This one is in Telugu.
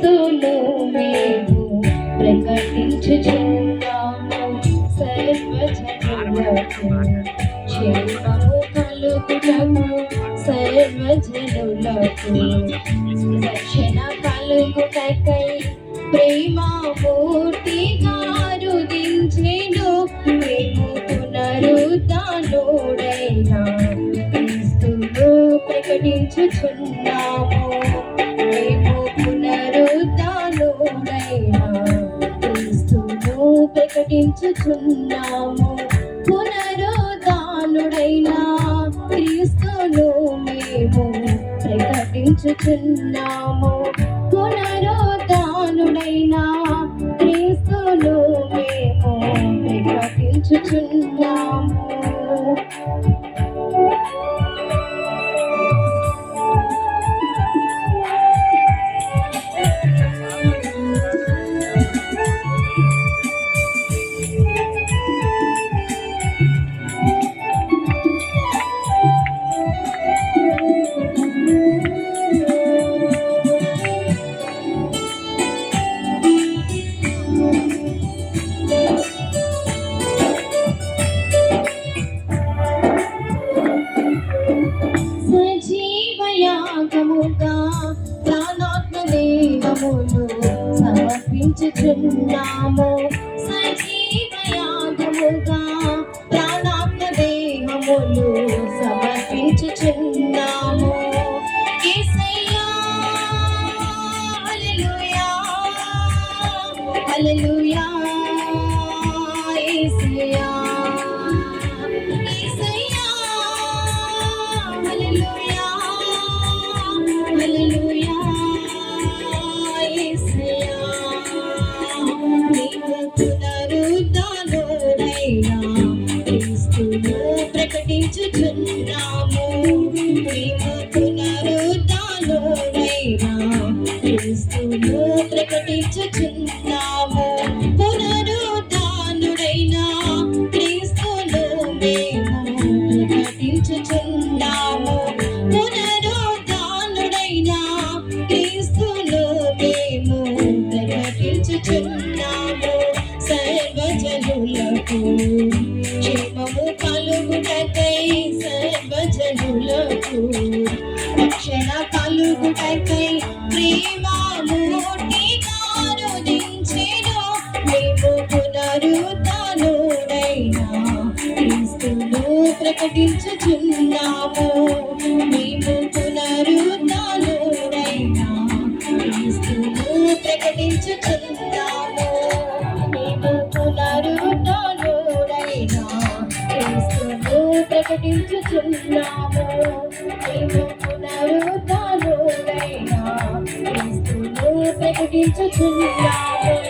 క్రీస్తును మేము ప్రకటించుచున్నాము. సర్వజనులకు క్షేమము కలుగుటకు సర్వజనులకు రక్షణ కలుగుటకై ప్రేమమూర్తిగా రుదించెను మేము పునరుద్ధానుడైనా క్రీస్తును ప్రకటించుచున్నాము. ప్రకటించుచున్నాము. పునరుద్ధానుడైనా క్రీస్తును మేము ప్రకటించుచున్నాము. పునరుద్ధానుడైనా క్రీస్తును మేము ప్రకటించుచున్నాము. సజీవయాగముగా ప్రాణాత్మ దేవములు సమర్పించుచున్నాము. సజీవయాగముగా ప్రాణాత్మ దేహములు సమర్పించుచున్నాము. యేసయ్యా హల్లెలూయా హల్లెలూయా ప్రకటించుచున్నాము పునరుద్ధానుడైనా క్రీస్తును మేము ప్రకటించుచున్నాము పునరుద్ధానుడైనా క్రీస్తును మేము ప్రకటించుచున్నాము సర్వజనులకు రక్షణ కలుగుటకై ప్రేమమూర్తి కారుదించెను. మేము పునరుద్ధానుడైనా క్రీస్తును ప్రకటించుచున్నాము. మేము పునరుద్ధానుడైనా క్రీస్తును ప్రకటించుచున్నాము. మేము పునరుద్ధానుడైనా క్రీస్తును ప్రకటించుచున్నాము. మేము పునరుద్ధానుడైనా క్రీస్తును ప్రకటించుచున్నాము